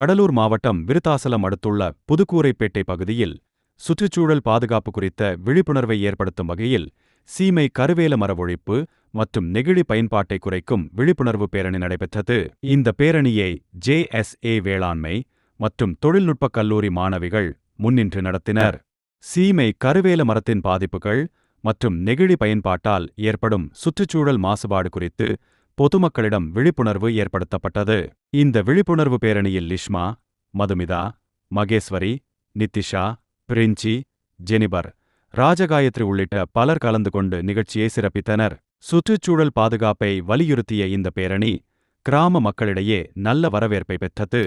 கடலூர் மாவட்டம் விருத்தாசலம் அடுத்துள்ள புதுக்கூரைப்பேட்டை பகுதியில் சுற்றுச்சூழல் பாதுகாப்பு குறித்த விழிப்புணர்வை ஏற்படுத்தும் வகையில் சீமை கருவேல மர ஒழிப்பு மற்றும் நெகிழி பயன்பாட்டை குறைக்கும் விழிப்புணர்வு பேரணி நடைபெற்றது. இந்த பேரணியை ஜேஎஸ்ஏ வேளாண்மை மற்றும் தொழில்நுட்பக் கல்லூரி மாணவிகள் முன்னின்று நடத்தினர். சீமை கருவேல மரத்தின் பாதிப்புகள் மற்றும் நெகிழி பயன்பாட்டால் ஏற்படும் சுற்றுச்சூழல் மாசுபாடு குறித்து பொதுமக்களிடம் விழிப்புணர்வு ஏற்படுத்தப்பட்டது. இந்த விழிப்புணர்வு பேரணியில் லிஷ்மா மதுமிதா மகேஸ்வரி நித்திஷா பிரிஞ்சி ஜெனிபர் ராஜகாயத்ரி உள்ளிட்ட பலர் கலந்து கொண்டு நிகழ்ச்சியை சிறப்பித்தனர். சுற்றுச்சூழல் பாதுகாப்பை வலியுறுத்திய இந்த பேரணி கிராம மக்களிடையே நல்ல வரவேற்பை பெற்றது.